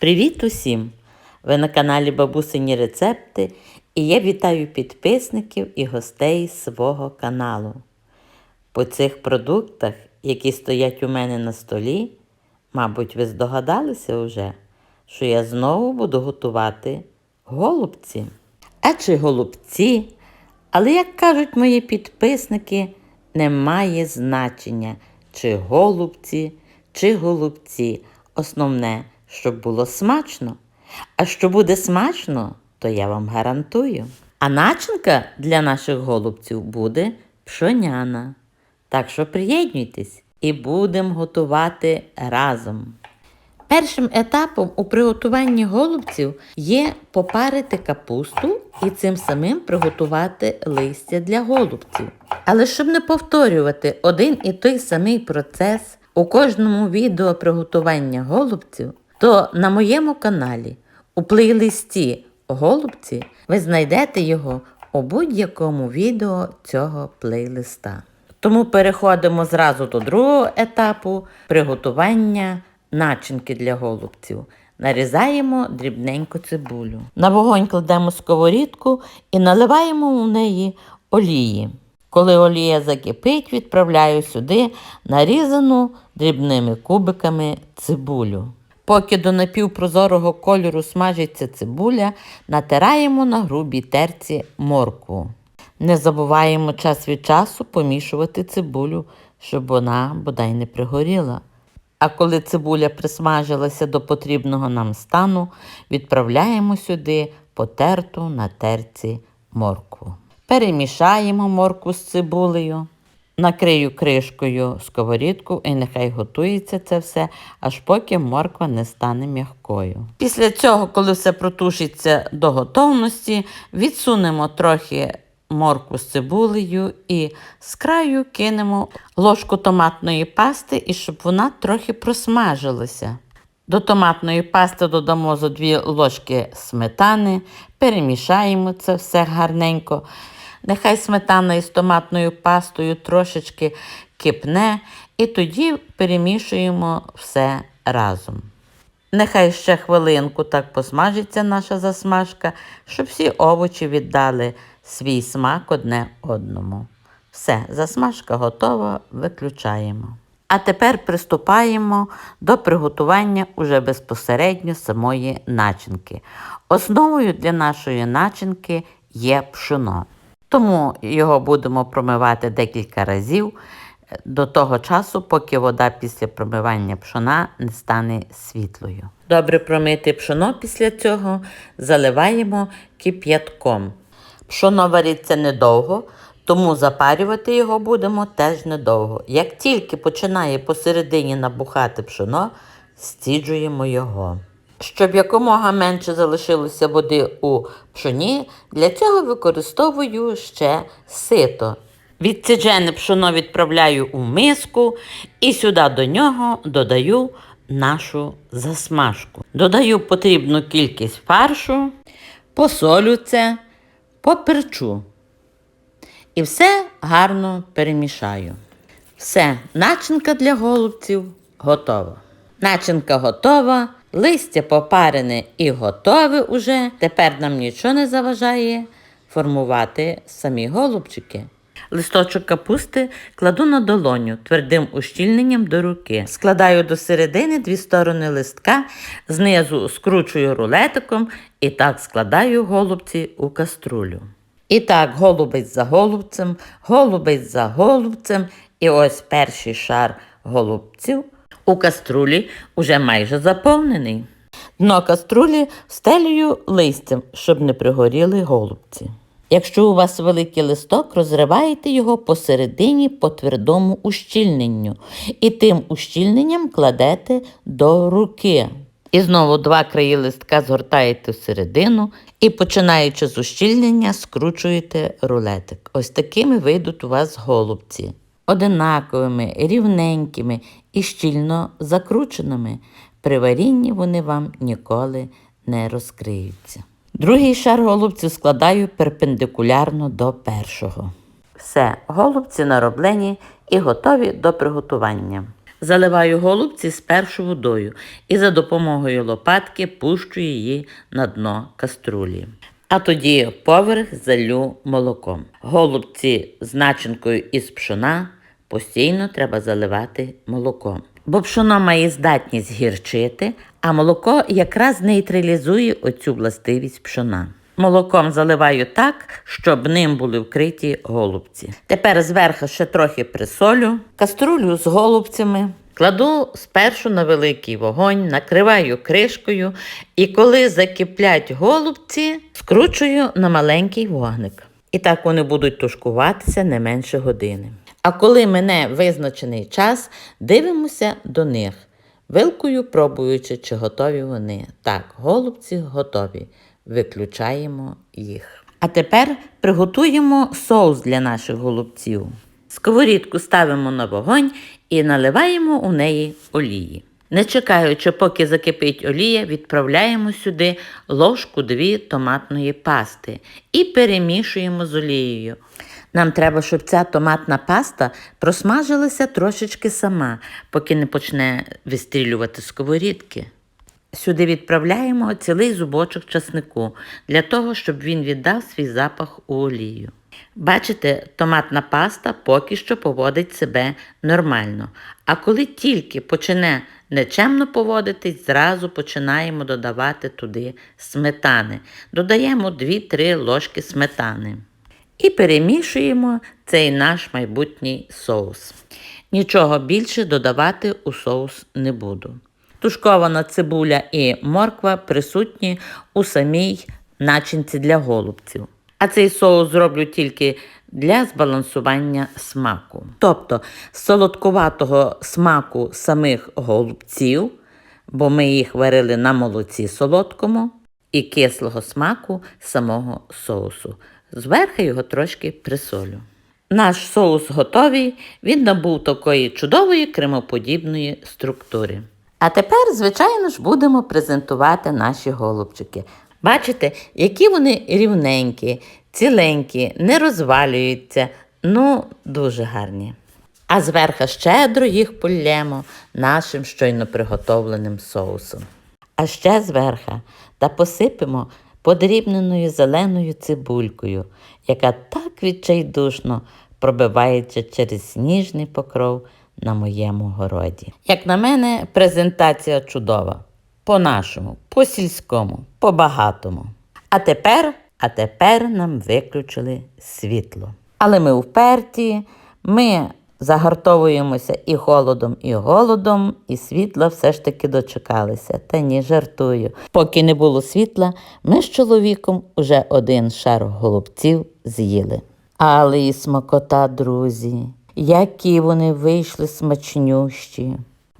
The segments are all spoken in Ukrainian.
Привіт усім! Ви на каналі Бабусині Рецепти і я вітаю підписників і гостей свого каналу. По цих продуктах, які стоять у мене на столі, мабуть, ви здогадалися вже, що я знову буду готувати голубці. А чи голубці? Але, як кажуть мої підписники, немає значення, чи голубці, чи голубці. Основне, щоб було смачно. А що буде смачно, то я вам гарантую. А начинка для наших голубців буде пшоняна. Так що приєднуйтесь і будемо готувати разом. Першим етапом у приготуванні голубців є попарити капусту і цим самим приготувати листя для голубців. Але щоб не повторювати один і той самий процес у кожному відео приготування голубців, то на моєму каналі у плейлисті Голубці ви знайдете його у будь-якому відео цього плейлиста. Тому переходимо зразу до другого етапу приготування начинки для голубців. Нарізаємо дрібненько цибулю. На вогонь кладемо сковорідку і наливаємо в неї олії. Коли олія закипить, відправляю сюди нарізану дрібними кубиками цибулю. Поки до напівпрозорого кольору смажиться цибуля, натираємо на грубій терці моркву. Не забуваємо час від часу помішувати цибулю, щоб вона бодай не пригоріла. А коли цибуля присмажилася до потрібного нам стану, відправляємо сюди потерту на терці моркву. Перемішаємо моркву з цибулею. Накрию кришкою сковорідку і нехай готується це все, аж поки морква не стане м'якою. Після цього, коли все протушиться до готовності, відсунемо трохи моркву з цибулею і з краю кинемо ложку томатної пасти, і щоб вона трохи просмажилася. До томатної пасти додамо зо дві ложки сметани, перемішаємо це все гарненько. Нехай сметана із томатною пастою трошечки кипне, і тоді перемішуємо все разом. Нехай ще хвилинку так посмажиться наша засмажка, щоб всі овочі віддали свій смак одне одному. Все, засмажка готова, виключаємо. А тепер приступаємо до приготування уже безпосередньо самої начинки. Основою для нашої начинки є пшоно. Тому його будемо промивати декілька разів е, до того часу, поки вода після промивання пшона не стане світлою. Добре промити пшоно після цього заливаємо кип'ятком. Пшоно вариться недовго, тому запарювати його будемо теж недовго. Як тільки починає посередині набухати пшоно, стіджуємо його. Щоб якомога менше залишилося води у пшоні, для цього використовую ще сито. Відсиджене пшоно відправляю у миску і сюди до нього додаю нашу засмажку. Додаю потрібну кількість фаршу, посолю це, поперчу. І все гарно перемішаю. Все, начинка для голубців готова. Начинка готова, листя попарене і готове уже. Тепер нам нічого не заважає формувати самі голубчики. Листочок капусти кладу на долоню твердим ущільненням до руки. Складаю до середини дві сторони листка, знизу скручую рулетиком і так складаю голубці у каструлю. І так, голубець за голубцем, голубець за голубцем, і ось перший шар голубців у каструлі уже майже заповнений. Дно каструлі стелюю листям, щоб не пригоріли голубці. Якщо у вас великий листок, розриваєте його посередині по твердому ущільненню і тим ущільненням кладете до руки. І знову два краї листка згортаєте всередину і, починаючи з ущільнення, скручуєте рулетик. Ось такими вийдуть у вас голубці. Одинаковими, рівненькими і щільно закрученими. При варінні вони вам ніколи не розкриються. Другий шар голубців складаю перпендикулярно до першого. Все, голубці нароблені і готові до приготування. Заливаю голубці спершу водою і за допомогою лопатки пущу її на дно каструлі. А тоді поверх залю молоком. Голубці з начинкою із пшона постійно треба заливати молоком. Бо пшоно має здатність гірчити, а молоко якраз нейтралізує оцю властивість пшона. Молоком заливаю так, щоб ним були вкриті голубці. Тепер зверху ще трохи присолю, каструлю з голубцями. Кладу спершу на великий вогонь, накриваю кришкою і коли закиплять голубці, скручую на маленький вогник. І так вони будуть тушкуватися не менше години. А коли мене визначений час, дивимося до них, вилкою пробуючи, чи готові вони. Так, голубці готові. Виключаємо їх. А тепер приготуємо соус для наших голубців. Сковорідку ставимо на вогонь і наливаємо у неї олії. Не чекаючи, поки закипить олія, відправляємо сюди ложку дві томатної пасти і перемішуємо з олією. Нам треба, щоб ця томатна паста просмажилася трошечки сама, поки не почне вистрілювати сковорідки. Сюди відправляємо цілий зубочок часнику для того, щоб він віддав свій запах у олію. Бачите, томатна паста поки що поводить себе нормально. А коли тільки почне нечемно поводитись, зразу починаємо додавати туди сметани. Додаємо 2-3 ложки сметани. І перемішуємо цей наш майбутній соус. Нічого більше додавати у соус не буду. Тушкована цибуля і морква присутні у самій начинці для голубців. А цей соус зроблю тільки для збалансування смаку. Тобто солодкуватого смаку самих голубців, бо ми їх варили на молоці солодкому, і кислого смаку самого соусу. Зверху його трошки присолю. Наш соус готовий, він набув такої чудової кремоподібної структури. А тепер, звичайно ж, будемо презентувати наші голубчики. Бачите, які вони рівненькі, ціленькі, не розвалюються, ну, дуже гарні. А зверху щедро їх полємо нашим щойно приготовленим соусом. А ще зверху та посипемо подрібненою зеленою цибулькою, яка так відчайдушно пробивається через сніжний покров на моєму городі. Як на мене, презентація чудова. По-нашому, по-сільському, по-багатому. А тепер, а тепер нам виключили світло. Але ми вперті, ми загартовуємося і холодом, і голодом, і світла все ж таки дочекалися. Та ні, жартую. Поки не було світла, ми з чоловіком уже один шар голубців з'їли. Але і смакота, друзі, які вони вийшли смачнющі.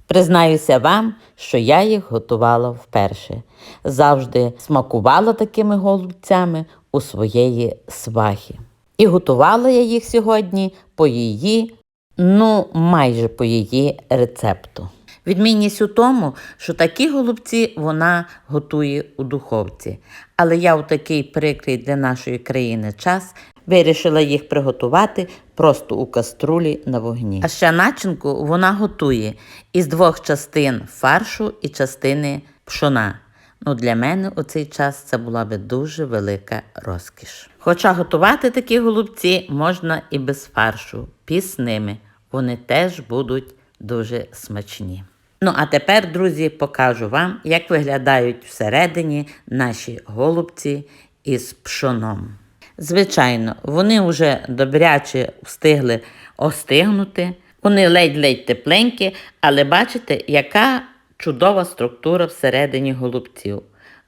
Признаюся вам, що я їх готувала вперше. Завжди смакувала такими голубцями у своєї свахи. І готувала я їх сьогодні по її, ну, майже по її рецепту. Відмінність у тому, що такі голубці вона готує у духовці. Але я у такий прикрий для нашої країни час вирішила їх приготувати просто у каструлі на вогні. А ще начинку вона готує із двох частин фаршу і частини пшона. Ну, для мене у цей час це була би дуже велика розкіш. Хоча готувати такі голубці можна і без фаршу, пісними. Вони теж будуть дуже смачні. Ну, а тепер, друзі, покажу вам, як виглядають всередині наші голубці із пшоном. Звичайно, вони вже добряче встигли остигнути, вони ледь-ледь тепленькі, але бачите, яка чудова структура всередині голубців.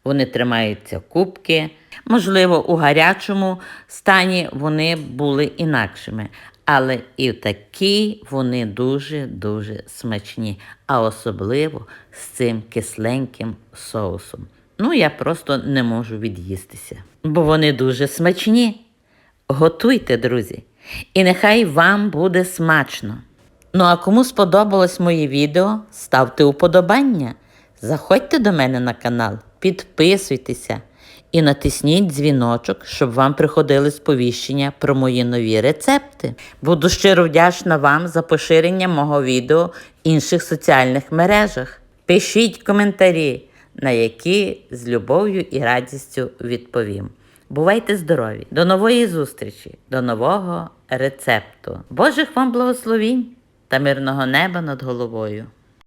Вони тримаються кубки. Можливо, у гарячому стані вони були інакшими. Але і такі вони дуже-дуже смачні, а особливо з цим кисленьким соусом. Ну, я просто не можу від'їстися, бо вони дуже смачні. Готуйте, друзі, і нехай вам буде смачно. Ну а кому сподобалось моє відео, ставте уподобання. Заходьте до мене на канал, підписуйтеся і натисніть дзвіночок, щоб вам приходили сповіщення про мої нові рецепти. Буду щиро вдячна вам за поширення мого відео в інших соціальних мережах. Пишіть коментарі, на які з любов'ю і радістю відповім. Бувайте здорові! До нової зустрічі, до нового рецепту. Божих вам благословінь та мирного неба над головою!